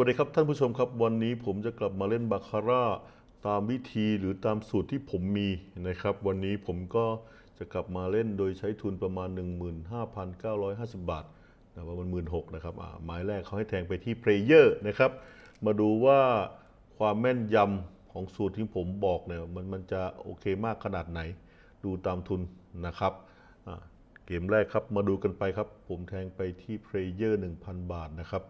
วัสดีครับท่านผู้ชมครับ วันนี้ผมจะกลับมาเล่นบาคาร่าตามวิธีหรือตามสูตรที่ผมมีนะครับ วันนี้ผมก็จะกลับมาเล่นโดยใช้ทุนประมาณ 15,950 บาทนะประมาณหมื่นหกนะครับอ่าหมายแรกเขาให้แทงไปที่เพลเยอร์นะครับ มาดูว่าความแม่นยำของสูตรที่ผมบอกเนี่ยมันมันจะโอเคมากขนาดไหน ดูตามทุนนะครับเกมแรกครับมาดูกันไปครับ ผมแทงไปที่เพลเยอร์1,000 บาทนะครับ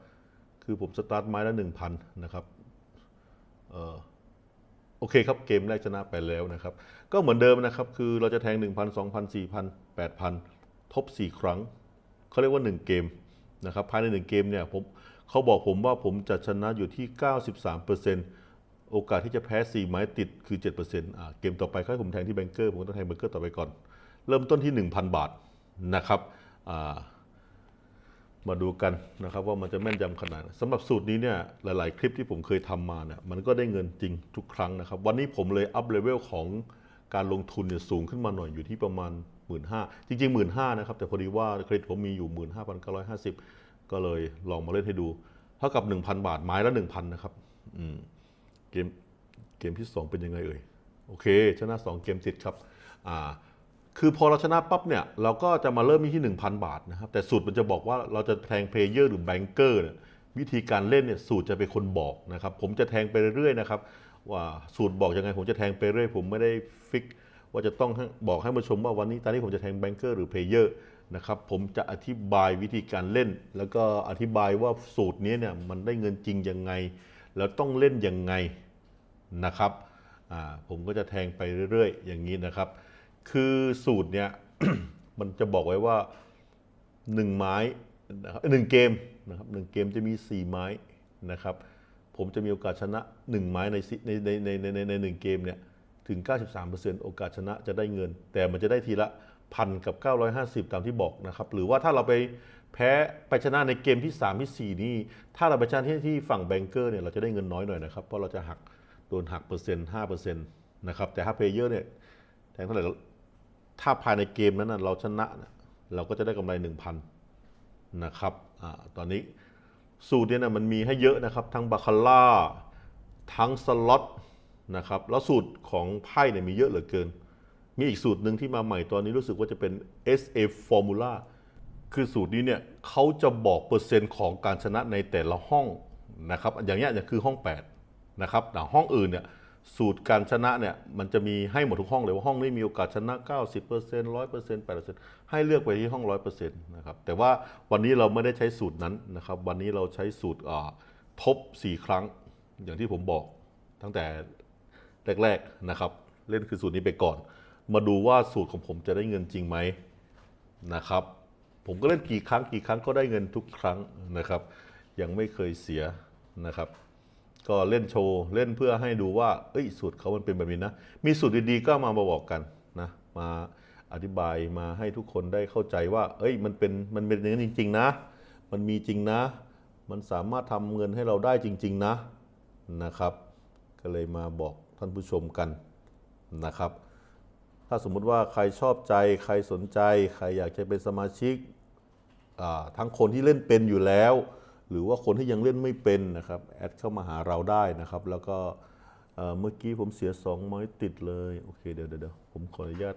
คือผมสตาร์ทไม้ละ1,000นนะครับเออโอเคครับเกมแรกชนะไปแล้วนะครับ ก็เหมือนเดิมนะครับ คือเราจะแทง 1,000 2,000 4,000 8,000 ทบ 4 ครั้ง เขาเรียกว่า 1 เกมนะครับ ภายใน 1 เกมเนี่ยผมเขาบอกผมว่าผมจะชนะอยู่ที่ 93%โอกาสที่จะแพ้ 4 ไม้ติดคือ 7%อ่าเกมต่อไปเขาให้ผมแทงที่แบงเกอร์ ผมก็ต้องแทงแบงเกอร์ต่อไปก่อน เริ่มต้นที่ 1,000 บาทนะครับอ่า มาดูกันนะครับว่ามันจะแม่นยำขนาดไหนสำหรับสูตรนี้เนี่ยหลาย ๆ คลิปที่ผมเคยทำมาเนี่ยมันก็ได้เงินจริงทุกครั้งนะครับ วันนี้ผมเลยอัพเลเวลของการลงทุนเนี่ยสูงขึ้นมาหน่อยอยู่ที่ประมาณ 1 5ื่นจริงๆ 1 5ื่นนะครับ แต่พอดีว่าเครดิตผมมีอยู่ 15,950 ก็เลยลองมาเล่นให้ดู เท่ากับ 1,000 บาทไม้ละ 1,000 นะครับเกมเกมที่ 2 เป็นยังไงเอ่ย โอเค ชนะ 2 เกมติดครับอ่า คือพอเราชนะปั๊บเนี่ยเราก็จะมาเริ่มที่ 1,000 บาทนะครับ แต่สูตรมันจะบอกว่าเราจะแทงเพลเยอร์หรือแบงเกอร์เนี่ยวิธีการเล่นเนี่ยสูตรจะเป็นคนบอกนะครับ ผมจะแทงไปเรื่อยๆนะครับว่าสูตรบอกยังไง ผมจะแทงไปเรื่อยผมไม่ได้ฟิก ว่าจะต้องบอกให้มาชมว่าวันนี้ตอนนี้ผมจะแทงแบงเกอร์หรือเพลเยอร์นะครับผมจะอธิบายวิธีการเล่น แล้วก็อธิบายว่าสูตรนี้เนี่ยมันได้เงินจริงยังไง แล้วต้องเล่นยังไงนะครับผมก็จะแทงไปเรื่อยๆ อย่างนี้นะครับ คือสูตรเนี่ยมันจะบอกไว้ว่า1ไม้นะครับหนึ่งเกมนะครับหนึ่งเกมจะมี4ไม้นะครับ ผมจะมีโอกาสชนะ1ไม้ในสิในในในในในในหนึ่งเกมเนี่ยถึง 93%โอกาสชนะจะได้เงิน แต่มันจะได้ทีละพันกับ 950 ตามที่บอกนะครับ หรือว่าถ้าเราไปแพ้ไปชนะในเกมที่ 3 ที่ 4 นี่ ถ้าเราไปชนะที่ที่ฝั่งแบงเกอร์เนี่ยเราจะได้เงินน้อยหน่อยนะครับ เพราะเราจะหักโดนหักเปอร์เซ็นต์5%นะครับ แต่ถ้าเพลเยอร์เนี่ยแทงเท่าไหร่ ถ้าภายในเกมนั้นนะเราชนะนะเราก็จะได้กำไร 1,000นะครับอาตอนนี้สูตรเนี่ยนะมันมีให้เยอะนะครับ ทั้งบาคาร่าทั้งสล็อตนะครับแล้วสูตรของไพ่เนี่ยมีเยอะเหลือเกิน มีอีกสูตรหนึ่งที่มาใหม่ตอนนี้รู้สึกว่าจะเป็น SA Formula คือสูตรนี้เนี่ยเขาจะบอกเปอร์เซ็นต์ของการชนะในแต่ละห้องนะครับอย่างเงี้ยเนี่ยคือห้อง 8 นะครับแต่ห้องอื่นเนี่ย สูตรการชนะเนี่ยมันจะมีให้หมดทุกห้องเลยว่าห้องนี้มีโอกาสชนะ 90% 100% 80%ให้เลือกไปที่ห้อง 100%นะครับแต่ว่าวันนี้เราไม่ได้ใช้สูตรนั้นนะครับวันนี้เราใช้สูตรทบ 4 ครั้ง อย่างที่ผมบอกตั้งแต่แรกๆนะครับเล่นคือสูตรนี้ไปก่อน มาดูว่าสูตรของผมจะได้เงินจริงไหมนะครับผมก็เล่นกี่ครั้งกี่ครั้งก็ได้เงินทุกครั้งนะครับยังไม่เคยเสียนะครับ ก็เล่นโชว์เล่นเพื่อให้ดูว่าเอ้ยสูตรเขามันเป็นแบบนี้นะ มีสูตรดีๆก็มาบอกกันนะมาอธิบายมาให้ทุกคนได้เข้าใจว่า เอ้ยมันเป็นมันเป็นอย่างนั้นจริง ๆ นะ มันมีจริงนะ มันสามารถทำเงินให้เราได้จริง ๆ นะนะครับ ก็เลยมาบอกท่านผู้ชมกันนะครับ ถ้าสมมุติว่าใครชอบใจใครสนใจ ใครอยากจะเป็นสมาชิกทั้งคนที่เล่นเป็นอยู่แล้ว หรือว่าคนที่ยังเล่นไม่เป็นนะครับแอดเข้ามาหาเราได้นะครับ แล้วก็เมื่อกี้ผมเสีย2ไม้ติดเลยโอเคเดี๋ยวเดี๋ยวเดี๋ยวผมขออนุญาต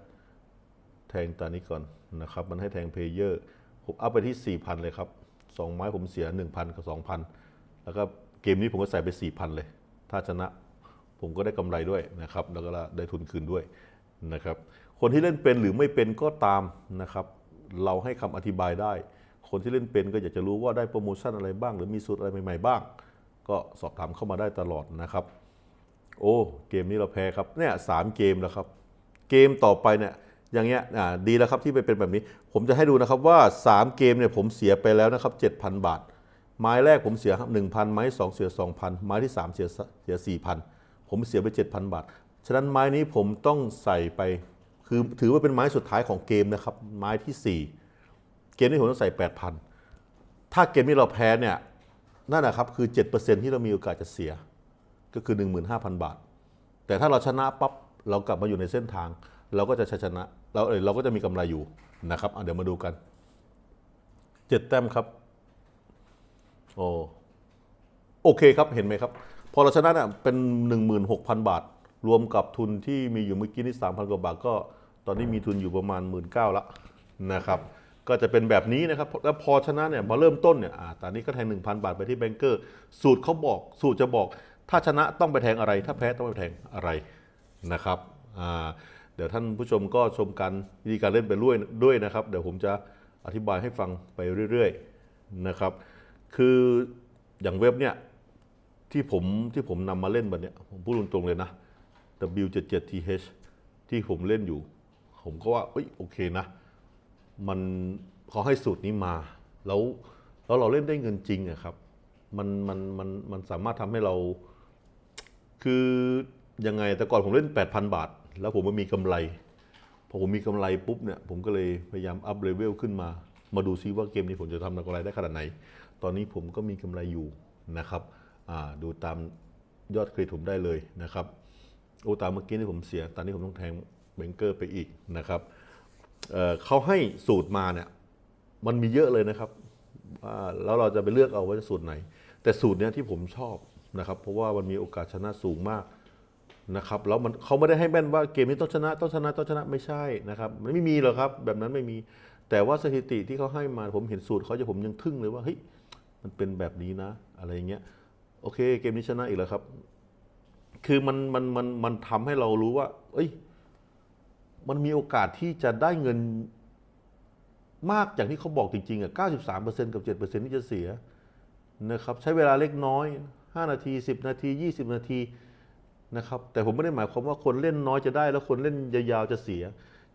แทงตานี้ก่อนนะครับ มันให้แทงเพลเยอร์ผมอัพไปที่ 4,000 เลยครับ 2 ไม้ผมเสีย 1,000 กับ 2,000 แล้วก็เกมนี้ผมก็ใส่ไป 4,000 เลย ถ้าชนะผมก็ได้กำไรด้วยนะครับ แล้วก็ได้ทุนคืนด้วยนะครับ คนที่เล่นเป็นหรือไม่เป็นก็ตามนะครับ เราให้คำอธิบายได้ คนที่เล่นเป็นก็อยากจะรู้ว่าได้โปรโมชั่นอะไรบ้าง หรือมีสูตรอะไรใหม่ๆบ้าง ก็สอบถามเข้ามาได้ตลอดนะครับ โอ้เกมนี้เราแพ้ครับเนี่ยสามเกมแล้วครับ เกมต่อไปเนี่ยอย่างเงี้ยดีแล้วครับที่ไปเป็นแบบนี้ ผมจะให้ดูนะครับว่า 3 เกมเนี่ยผมเสียไปแล้วนะครับ7,000 บาท ไม้แรกผมเสียครับ1,000 ไม้2เสีย 2,000 ไม้ที่ 3 เสียเสีย 4,000 ผมเสียไป 7,000 บาท ฉะนั้นไม้นี้ผมต้องใส่ไป คือถือว่าเป็นไม้สุดท้ายของเกมนะครับ ไม้ที่ 4 เกมนี้ผมต้องใส่8,000ถ้าเกมนี้เราแพ้เนี่ยนั่นนะครับคือ 7%ที่เรามีโอกาสจะเสียก็คือ 15,000 บาท แต่ถ้าเราชนะปั๊บเรากลับมาอยู่ในเส้นทาง เราก็จะชนะเราเอยเราก็จะมีกำไรอยู่นะครับเดี๋ยวมาดูกันเจ็ดแต้มครับโอ้โอเคครับเห็นไหมครับ พอเราชนะเนี่ยเป็น 16,000 บาท รวมกับทุนที่มีอยู่เมื่อกี้นี่3,000 กว่าบาทก็ ตอนนี้มีทุนอยู่ประมาณ 1 9ื่นละนะครับ ก็จะเป็นแบบนี้นะครับ แล้วพอชนะเนี่ยมาเริ่มต้นเนี่ยอ่าตอนนี้ก็แทง 1,000 บาทไปที่แบงเกอร์ สูตรเขาบอก สูตรจะบอก ถ้าชนะต้องไปแทงอะไร ถ้าแพ้ต้องไปแทงอะไรนะครับอ่าเดี๋ยวท่านผู้ชมก็ชมกันวิธีการเล่นไปด้วยด้วยนะครับ เดี๋ยวผมจะอธิบายให้ฟังไปเรื่อยๆนะครับ คืออย่างเว็บเนี่ยที่ผมที่ผมนำมาเล่นบันเนี้ยผมพูดตรงๆเลยนะ W77TH ที่ผมเล่นอยู่ ผมก็ว่าเอ้ยโอเคนะ มันเขาให้สูตรนี้มา แล้วแล้วเราเล่นได้เงินจริงอะครับ มันมันมันมันสามารถทำให้เรา คือยังไงแต่ก่อนผมเล่น 8,000 บาท แล้วผมมันมีกำไรพอผมมีกำไรปุ๊บเนี่ยผมก็เลยพยายามอัพเลเวลขึ้นมา มาดูซิว่าเกมนี้ผมจะทำกำไรได้ขนาดไหน ตอนนี้ผมก็มีกำไรอยู่นะครับดูตามยอดเครดิตผมได้เลยนะครับ โอ้ตามเมื่อกี้นี่ผมเสีย ตอนนี้ผมต้องแทงเบงเกอร์ไปอีกนะครับ เเขาให้สูตรมาเนี่ยมันมีเยอะเลยนะครับ แล้วเราจะไปเลือกเอาว่าจะสูตรไหน แต่สูตรเนี้ยที่ผมชอบนะครับ เพราะว่ามันมีโอกาสชนะสูงมากนะครับแล้วมันเขาไม่ได้ให้แม่นว่าเกมนี้ต้องชนะต้องชนะต้องชนะไม่ใช่นะครับมันไม่มีหรอกครับ แบบนั้นไม่มี แต่ว่าสถิติที่เขาให้มาผมเห็นสูตรเขาจะผมยังทึ่งเลยว่าเฮ้ยมันเป็นแบบนี้นะ อะไรอย่างเงี้ยโอเค เกมนี้ชนะอีกแล้วครับ คือมันมันมันมันทำให้เรารู้ว่า เอ้ย มันมีโอกาสที่จะได้เงินมากอย่างที่เขาบอกจริงๆอะ93%กับ7%ที่จะเสียนะครับใช้เวลาเล็กน้อย 5 นาที 10 นาที 20 นาทีนะครับแต่ผมไม่ได้หมายความว่าคนเล่นน้อยจะได้ แล้วคนเล่นยาวๆจะเสีย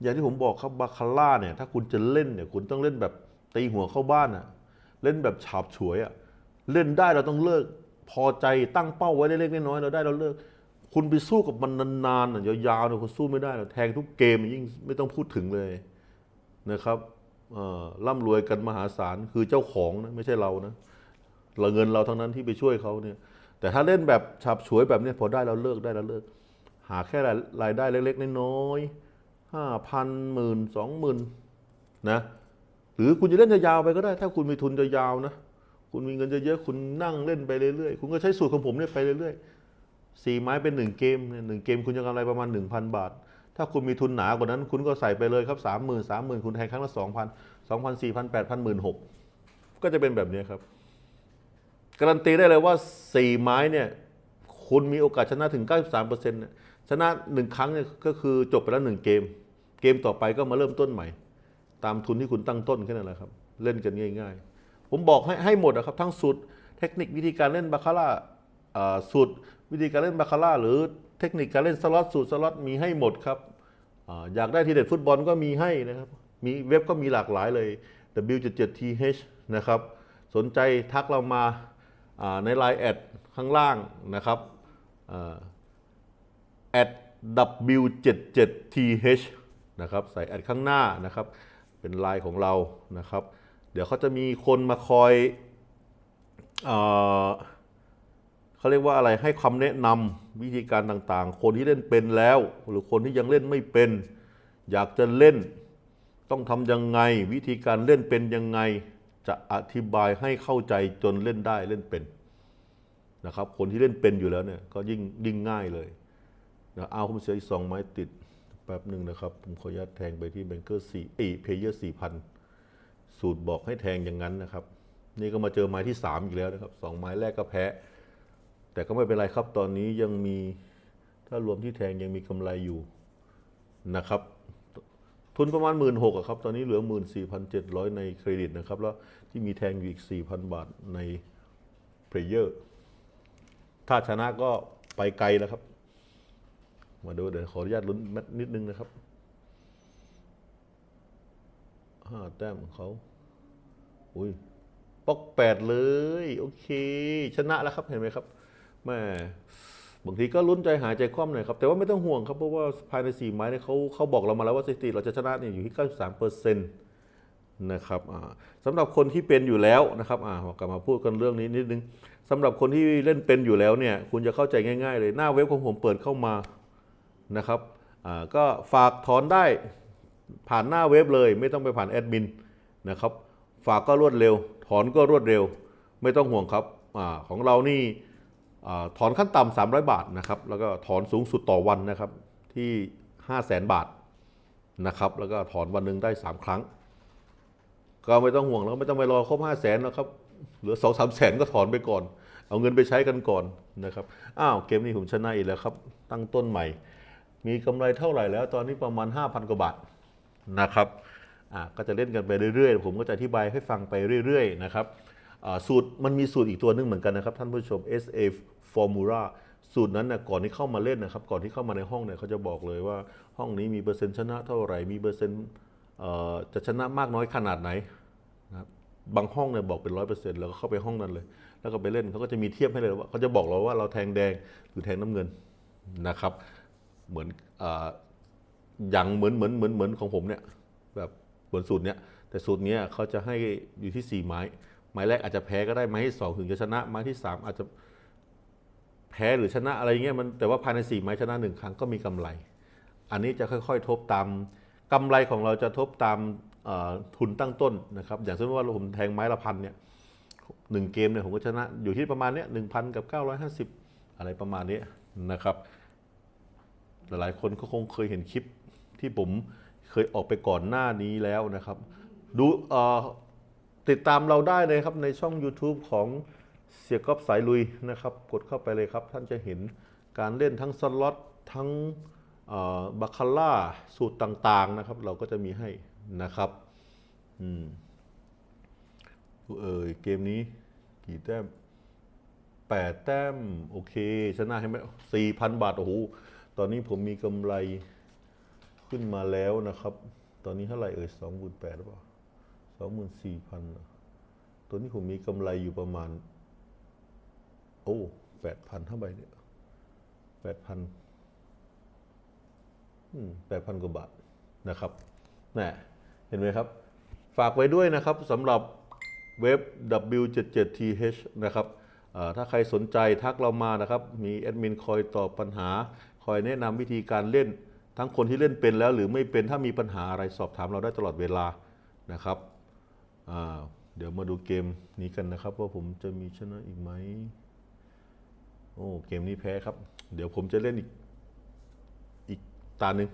อย่างที่ผมบอกครับบาคาร่าเนี่ยถ้าคุณจะเล่นเนี่ยคุณต้องเล่นแบบตีหัวเข้าบ้านอะเล่นแบบฉาบฉวยอะเล่นได้เราต้องเลิกพอใจตั้งเป้าไว้เล็กๆน้อยๆเราได้เราเลิก คุณไปสู้กับมันนานๆน่ะยาวๆเนี่ยคุณสู้ไม่ได้หรอกแทงทุกเกมยิ่งไม่ต้องพูดถึงเลยนะครับอ่อร่ำรวยกันมหาศาลคือเจ้าของนะไม่ใช่เรานะเราเงินเราทั้งนั้นที่ไปช่วยเขาเนี่ยแต่ถ้าเล่นแบบฉับฉวยแบบเนี้ยพอได้เราเลิกได้เราเลิก หาแค่รายได้เล็ก ๆ น้อยๆห้าพันหมื่นสองหมื่นนะหรือคุณจะเล่นยาวๆไปก็ได้ ถ้าคุณมีทุนยาวๆนะคุณมีเงินเยอะๆคุณนั่งเล่นไปเรื่อยๆ คุณก็ใช้สูตรของผมเนี่ยไปเรื่อยๆ สี่ไม้เป็นหนึ่งเกมหนึ่งเกมคุณจะกำไรประมาณหนึ่งพันบาท ถ้าคุณมีทุนหนากว่านั้น คุณก็ใส่ไปเลยครับสามหมื่นสามหมื่นคุณแทงครั้งละสองพันสองพันสี่พันแปดพันหมื่นหกก็จะเป็นแบบนี้ครับ การันตีได้เลยว่า 4 ไม้เนี่ยคุณมีโอกาสชนะถึง 93%เนี่ยชนะ 1 ครั้งเนี่ยก็คือจบไปแล้ว 1 เกม เกมต่อไปก็มาเริ่มต้นใหม่ ตามทุนที่คุณตั้งต้นแค่นั้นแหละครับ เล่นกันง่าย ๆ ผมบอกให้ให้หมดนะครับทั้งสูตรเทคนิควิธีการเล่นบาคาร่าสูตร วิธีการเล่นบาคาร่าหรือเทคนิคการเล่นสล็อตสูตรสล็อตมีให้หมดครับออยากได้ทีเด็ดฟุตบอลก็มีให้นะครับ มีเว็บก็มีหลากหลายเลย W77TH นะครับ สนใจทักเรามาใน Line แอดข้างล่างนะครับแอด W77TH นะครับใส่แอดข้างหน้านะครับ เป็นไลน์ของเรานะครับ เดี๋ยวเขาจะมีคนมาคอยอ เขาเรียกว่าอะไรให้คำแนะนำวิธีการต่างๆ คนที่เล่นเป็นแล้ว หรือคนที่ยังเล่นไม่เป็น อยากจะเล่น ต้องทำยังไง วิธีการเล่นเป็นยังไง จะอธิบายให้เข้าใจจนเล่นได้เล่นเป็นนะครับ คนที่เล่นเป็นอยู่แล้วเนี่ยก็ยิ่งยิ่งง่ายเลยนะเอาผมเสียอีกสองไม้ติดแป๊บหนึ่งนะครับ ผมขออนุญาตแทงไปที่แบงเกอร์สี่เอเพเยอร์สี่พันสูตรบอกให้แทงอย่างนั้นนะครับ นี่ก็มาเจอไม้ที่สามอีกแล้วนะครับสองไม้แรกก็แพ้ แต่ก็ไม่เป็นไรครับตอนนี้ยังมีถ้ารวมที่แทงยังมีกำไรอยู่นะครับ ทุนประมาณ 1 6ื่นหกครับ ตอนนี้เหลือ 14,700 ในเครดิตนะครับ แล้วที่มีแทงอยู่อีก 4,000 บาทในเพลเยอร์ถ้าชนะก็ไปไกลแล้วครับ มาดูเดี๋ยวขออนุญาตลุ้นแมตช์นิดนึงนะครับห้าแต้มของเขา อุ้ยปอกแปดเลย โอเค ชนะแล้วครับ เห็นไหมครับ แม่บางทีก็ลุ้นใจหายใจคว่ำหน่อยครับ แต่ว่าไม่ต้องห่วงครับ เพราะว่าภายในสี่ไม้เนี่ยเขาเขาบอกเรามาแล้วว่าสถิติเราจะชนะเนี่ยอยู่ที่ 93เปอร์เซ็นต์นะครับสำหรับคนที่เป็นอยู่แล้วนะครับอ่ากลับมาพูดกันเรื่องนี้นิดนึงสำหรับคนที่เล่นเป็นอยู่แล้วเนี่ยคุณจะเข้าใจง่าย ๆ เลยหน้าเว็บของผมเปิดเข้ามานะครับอ่าก็ฝากถอนได้ผ่านหน้าเว็บเลย ไม่ต้องไปผ่านแอดมินนะครับฝากก็รวดเร็ว ถอนก็รวดเร็ว ไม่ต้องห่วงครับอาของเรานี่ ถอนขั้นต่ำ300 บาทนะครับ แล้วก็ถอนสูงสุดต่อวันนะครับที่ 5 0 0แสนบาทนะครับ แล้วก็ถอนวันหนึ่งได้ 3 ครั้ง ก็ไม่ต้องห่วงแล้วไม่ต้องไปรอครบ5 0 0แสนแล้วครับ เหลือ 2 3แสนก็ถอนไปก่อน เอาเงินไปใช้กันก่อนนะครับ อ้าวเกมนี้ผมชนะอีกแล้วครับ ตั้งต้นใหม่ มีกำไรเท่าไหร่แล้ว ตอนนี้ประมาณ 5,000 กว่าบาทนะครับอะก็จะเล่นกันไปเรื่อยๆ ผมก็จะอธิบายให้ฟังไปเรื่อย ๆ นะครับอ่าสูตรมันมีสูตรอีกตัวหนึงเหมือนกันนะครับ ท่านผู้ชม SA Formula สูตรนั้นนะก่อนที่เข้ามาเล่นนะครับ ก่อนที่เข้ามาในห้องเนี่ยเขาจะบอกเลยว่าห้องนี้มีเปอร์เซ็นต์ชนะเท่าไหร่ มีเปอร์เซ็นต์จะชนะมากน้อยขนาดไหนนะครับบางห้องเนี่ยบอกเป็นร้อยเปอร์เซ็นต์แล้วก็เข้าไปห้องนั้นเลย แล้วก็ไปเล่นเขาก็จะมีเทียบให้เลยว่าเขาจะบอกเราว่าเราแทงแดงหรือแทงน้ำเงินนะครับ เหมือนออย่างเหมือนเหมือนเหมือนเหมือนของผมเนี่ยแบบเหมือนสูตรเนี้ยแต่สูตรเนี้ยเขาจะให้อยู่ที่ 4 ไม้ ไม้แรกอาจจะแพ้ก็ได้ไม้ที่สองถึงจะชนะไม้ที่ 3 อาจจะ แพ้หรือชนะอะไรเงี้ยมันแต่ว่าภายใน4ไม้ชนะหนึ่งครั้งก็มีกำไร อันนี้จะค่อยๆ ทบตามกำไรของเราจะทบตามทุนตั้งต้นนะครับ อย่างเช่นว่าผมแทงไม้ละพันเนี่ยหนึ่งเกมเนี่ยผมก็ชนะอยู่ที่ประมาณเนี้ยหนึ่งพันกับเก้าร้อยห้าสิบอะไรประมาณนี้นะครับ หลายๆคนก็คงเคยเห็นคลิปที่ผมเคยออกไปก่อนหน้านี้แล้วนะครับ ดูติดตามเราได้เลยครับในช่อง YouTube ของ เสียก๊อฟสายลุยนะครับ กดเข้าไปเลยครับ ท่านจะเห็นการเล่นทั้งสล็อตทั้งบาคาร่าสูตรต่างๆนะครับ เราก็จะมีให้นะครับอืมเอ่ยเกมนี้กี่แต้มแปดแต้ม โอเค ชนะให้ไหมสี่พันบาท โอ้โห ตอนนี้ผมมีกำไรขึ้นมาแล้วนะครับ ตอนนี้เท่าไหร่เอ่ยสองหมื่นแปดหรือเปล่าสองหมื่นสี่พันตัวนี้ผมมีกำไรอยู่ประมาณ โอ้แปดพันเท่าไหร่เนี่ยแปดพันแปดพันกว่าบาทนะครับน่เห็นไหมครับ ฝากไว้ด้วยนะครับสำหรับเว็บ W77TH นะครับถ้าใครสนใจทักเรามานะครับ มีแอดมินคอยตอบปัญหา คอยแนะนำวิธีการเล่น ทั้งคนที่เล่นเป็นแล้ว หรือไม่เป็นถ้ามีปัญหาอะไรสอบถามเราได้ตลอดเวลานะครับ เดี๋ยวมาดูเกมนี้กันนะครับ ว่าผมจะมีชนะอีกไหม โอ้เกมนี้แพ้ครับ เดี๋ยวผมจะเล่นอีกอีกตาหนึ่ง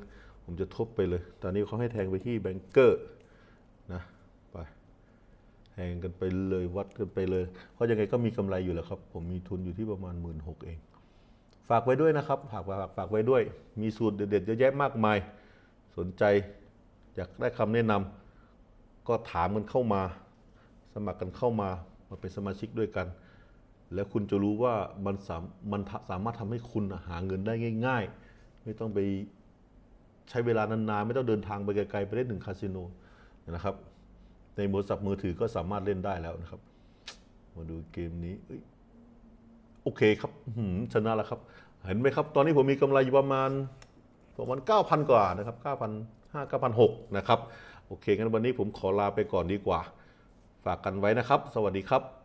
ผมจะทบไปเลย ตอนนี้เขาให้แทงไปที่แบงเกอร์นะไปแทงกันไปเลยวัดกันไปเลย เพราะยังไงก็มีกำไรอยู่แล้วครับ ผมมีทุนอยู่ที่ประมาณ1 6ื่นเอง ฝากไว้ด้วยนะครับ ฝากฝากฝากไว้ด้วย มีสูตรเด็ดๆเยอะแยะมากมาย สนใจอยากได้คำแนะนำก็ถามกันเข้ามา สมัครกันเข้ามามาเป็นสมาชิกด้วยกัน แล้วคุณจะรู้ว่ามันสามมันสามารถทำให้คุณหาเงินได้ง่าย ๆ ไม่ต้องไปใช้เวลานานๆ ไม่ต้องเดินทางไปไกลๆไปเล่นถึงคาสิโนนะครับ ในโทรศัพท์มือถือก็สามารถเล่นได้แล้วนะครับ มาดูเกมนี้โอเคครับชนะแล้วครับ เห็นไหมครับ ตอนนี้ผมมีกำไรอยู่ประมาณประมาณ 9,000 กว่านะครับ 9,500 9,600 นะครับ โอเคงั้นวันนี้ผมขอลาไปก่อนดีกว่า ฝากกันไว้นะครับ สวัสดีครับ